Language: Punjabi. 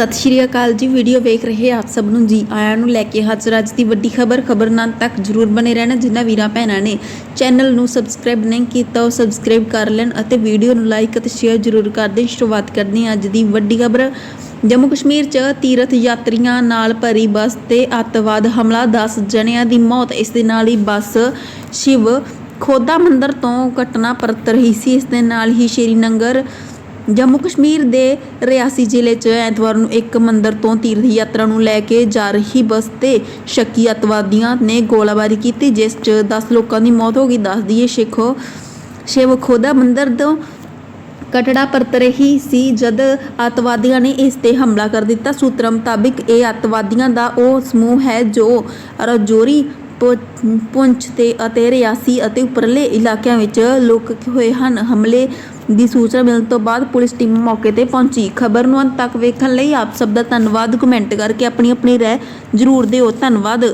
ਸਤਿ ਸ਼੍ਰੀ ਅਕਾਲ ਜੀ ਵੀਡੀਓ ਵੇਖ ਰਹੇ ਆਪ ਸਭ ਨੂੰ ਜੀ। ਆਇਆਂ ਨੂੰ ਲੈ ਕੇ ਹਾਜ਼ਰ ਅੱਜ ਦੀ ਵੱਡੀ ਖਬਰ ਖਬਰਨਾਮ ਤੱਕ ਜਰੂਰ ਬਨੇ ਰਹਿਣਾ, ਜਿਨ੍ਹਾਂ ਵੀਰਾਂ ਭੈਣਾਂ ਨੇ ਚੈਨਲ ਨੂੰ ਸਬਸਕ੍ਰਾਈਬ ਨਹੀਂ ਕੀਤਾ, ਉਹ ਸਬਸਕ੍ਰਾਈਬ ਕਰ ਲੈਣ ਅਤੇ ਵੀਡੀਓ ਨੂੰ ਲਾਈਕ ਅਤੇ ਸ਼ੇਅਰ ਜਰੂਰ ਕਰ ਦੇਣ। ਸ਼ੁਰੂਆਤ ਕਰਦੇ ਹਾਂ ਅੱਜ ਦੀ ਵੱਡੀ ਖਬਰ। ਜੰਮੂ ਕਸ਼ਮੀਰ 'ਚ ਤੀਰਥ ਯਾਤਰੀਆਂ ਨਾਲ ਭਰੀ ਬੱਸ ਤੇ ਅੱਤਵਾਦ ਹਮਲਾ 10 ਜਣਿਆਂ ਦੀ ਮੌਤ, ਇਸ ਦੇ ਨਾਲ ਹੀ ਬੱਸ ਸ਼ਿਵ ਖੋਦਾ ਮੰਦਰ ਤੋਂ ਘਟਨਾ ਪਰਤ ਰਹੀ ਸੀ। ਇਸ ਦੇ ਨਾਲ ਹੀ ਸ਼੍ਰੀਨਗਰ ਜੰਮੂ ਕਸ਼ਮੀਰ ਦੇ ਰਿਆਸੀ ਜ਼ਿਲ੍ਹੇ 'ਚ ਐਤਵਾਰ ਨੂੰ ਇੱਕ ਮੰਦਰ ਤੋਂ ਤੀਰਥ ਯਾਤਰਾ ਨੂੰ ਲੈ ਕੇ ਜਾ ਰਹੀ ਬੱਸ ਤੇ ਸ਼ੱਕੀ ਅਤਵਾਦੀਆਂ ਨੇ ਗੋਲਾਬਾਰੀ ਕੀਤੀ, ਜਿਸ 'ਚ 10 ਲੋਕਾਂ ਦੀ ਮੌਤ ਹੋ ਗਈ। ਦੱਸ ਦਈਏ ਸ਼ੇਖੋ, ਸ਼ਿਵ ਖੋਦਾ ਮੰਦਰ ਤੋਂ ਕਟੜਾ ਪਰਤ ਰਹੀ ਸੀ, ਜਦ ਅਤਵਾਦੀਆਂ ਨੇ ਇਸ ਤੇ ਹਮਲਾ ਕਰ ਦਿੱਤਾ। ਸੂਤਰਾਂ ਮੁਤਾਬਿਕ ਇਹ ਅਤਵਾਦੀਆਂ ਦਾ ਉਹ ਸਮੂਹ ਹੈ ਜੋ ਰਜੌਰੀ ਪੁੰਛ ਤੇ ਅਤੇ ਰਿਆਸੀ ਅਤੇ ਉੱਪਰਲੇ ਇਲਾਕਿਆਂ ਵਿੱਚ ਲੋਕ ਹੋਏ ਹਨ। ਹਮਲੇ ਦੀ ਸੂਚਨਾ ਮਿਲਣ ਤੋਂ ਬਾਅਦ ਪੁਲਿਸ ਟੀਮ ਮੌਕੇ ਤੇ ਪਹੁੰਚੀ। ਖਬਰ ਨੂੰ ਅੰਤ ਤੱਕ ਵੇਖਣ ਲਈ ਆਪ ਸਭ ਦਾ ਧੰਨਵਾਦ। ਕਮੈਂਟ ਕਰਕੇ ਆਪਣੀ ਆਪਣੀ ਰਾਏ ਜ਼ਰੂਰ ਦਿਓ। ਧੰਨਵਾਦ।